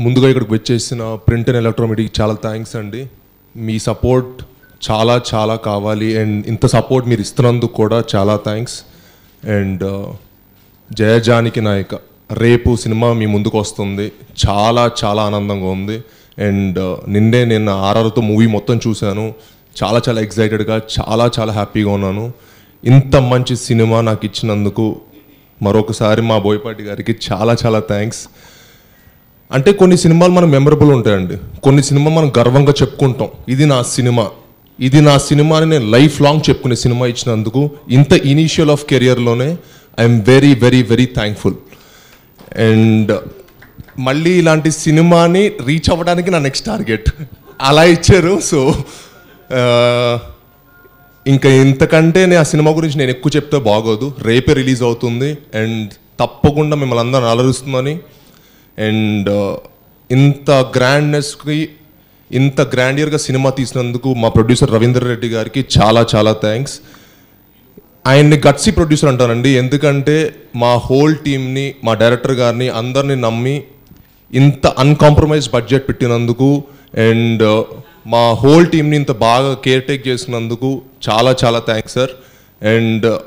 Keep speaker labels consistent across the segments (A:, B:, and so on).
A: ముందుగా ఇక్కడికి వచ్చేసిన ప్రింట్ అండ్ ఎలక్ట్రానిక్ చాలా థ్యాంక్స్ అండి. మీ సపోర్ట్ చాలా చాలా కావాలి. అండ్ ఇంత సపోర్ట్ మీరు ఇస్తున్నందుకు కూడా చాలా థ్యాంక్స్ అండ్ జయజానికి నాయక రేపు సినిమా మీ ముందుకు వస్తుంది. చాలా చాలా ఆనందంగా ఉంది. అండ్ uh, నిన్నే నేను ఆర్ఆర్తో మూవీ మొత్తం చూశాను. చాలా చాలా ఎక్సైటెడ్గా చాలా చాలా హ్యాపీగా ఉన్నాను. ఇంత మంచి సినిమా నాకు ఇచ్చినందుకు మరొకసారి మా బోయపాటి గారికి చాలా చాలా థ్యాంక్స్ అంటే కొన్ని సినిమాలు మనం మెమరబుల్ ఉంటాయండి. కొన్ని సినిమా మనం గర్వంగా చెప్పుకుంటాం. ఇది నా సినిమా. ఇది నా సినిమా అని నేను లైఫ్ లాంగ్ చెప్పుకునే సినిమా ఇచ్చినందుకు ఇంత initial of కెరియర్లోనే I'm very very very thankful and మళ్ళీ ఇలాంటి సినిమాని రీచ్ అవ్వడానికి నా నెక్స్ట్ టార్గెట్ అలా ఇచ్చారు. సో ఇంకా ఇంతకంటే నేను ఆ సినిమా గురించి నేను ఎక్కువ చెప్తే బాగోదు. రేపే రిలీజ్ అవుతుంది. అండ్ తప్పకుండా మిమ్మల్ని అందరూ అలరుస్తుందని అండ్ uh, ఇంత గ్రాండ్నెస్కి ఇంత గ్రాండియర్గా సినిమా తీసినందుకు మా ప్రొడ్యూసర్ రవీందర్ రెడ్డి గారికి చాలా చాలా థ్యాంక్స్ ఆయన్ని గట్సీ ప్రొడ్యూసర్ అంటానండి. ఎందుకంటే మా హోల్ టీమ్ని మా డైరెక్టర్ గారిని అందరిని నమ్మి ఇంత అన్కాంప్రమైజ్ బడ్జెట్ పెట్టినందుకు అండ్ uh, మా హోల్ టీమ్ని ఇంత బాగా కేర్ టేక్ చేసినందుకు చాలా చాలా థ్యాంక్స్ సార్ అండ్ uh,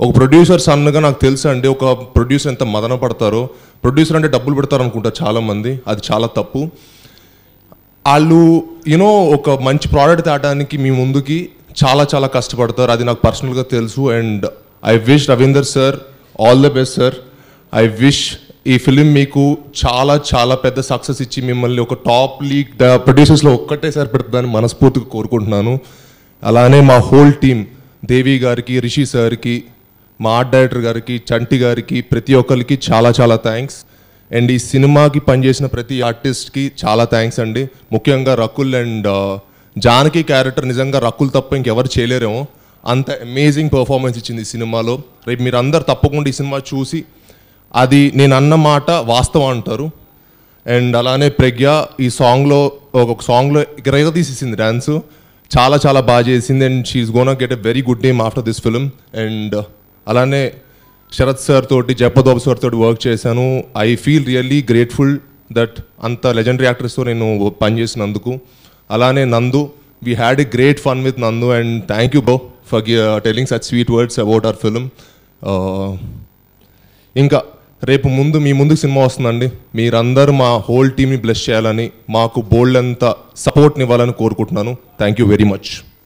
A: ఒక ప్రొడ్యూసర్ సన్నగా నాకు తెలుసు అండి ఒక ప్రొడ్యూసర్ ఎంత మదన పడతారో. ప్రొడ్యూసర్ అంటే డబ్బులు పెడతారు అనుకుంటా చాలామంది అది చాలా తప్పు. వాళ్ళు యూనో ఒక మంచి ప్రోడక్ట్ తేటానికి మీ ముందుకి చాలా చాలా కష్టపడతారు అది నాకు పర్సనల్గా తెలుసు. And I wish Ravinder sir all the best sir I wish ఈ ఫిలిం మీకు చాలా చాలా పెద్ద సక్సెస్ ఇచ్చి మిమ్మల్ని ఒక టాప్ లీగ్ ప్రొడ్యూసర్స్లో ఒక్కటేసారి పెడుతుందని మనస్ఫూర్తిగా కోరుకుంటున్నాను. అలానే మా హోల్ టీమ్ దేవి గారికి రిషి సార్కి మా ఆర్ట్ డైరెక్టర్ గారికి చంటి గారికి ప్రతి ఒక్కరికి చాలా చాలా థ్యాంక్స్ అండ్ ఈ సినిమాకి పనిచేసిన ప్రతి ఆర్టిస్ట్కి చాలా థ్యాంక్స్ అండి. ముఖ్యంగా Rakul and uh, Janaki character నిజంగా రకుల్ తప్ప ఇంకెవరు చేయలేరేమో. అంత అమేజింగ్ పర్ఫార్మెన్స్ ఇచ్చింది ఈ సినిమాలో. రేపు మీరు అందరు తప్పకుండా ఈ సినిమా చూసి అది నేను అన్న మాట వాస్తవం అంటారు. అండ్ అలానే ప్రజ్ఞ ఈ సాంగ్లో ఒక సాంగ్లో ఎగరేగ తీసేసింది డ్యాన్స్ చాలా చాలా బాగా చేసింది and she's gonna get a very good name after this film and అలానే శరత్ సార్ తోటి జపదోబ్ సార్ తోటి వర్క్ చేశాను. I feel really grateful that అంత లెజెండరీ యాక్టర్స్తో నేను పనిచేసినందుకు అలానే Nandu we had a great fun with Nandu and thank you బో for telling such sweet words about our film ఇంకా రేపు ముందు మీ ముందుకు సినిమా వస్తుందండి. మీరందరూ మా హోల్ టీమ్ని బ్లెస్ చేయాలని మాకు బోల్డ్ అంత సపోర్ట్ని ఇవ్వాలని కోరుకుంటున్నాను. Thank you very much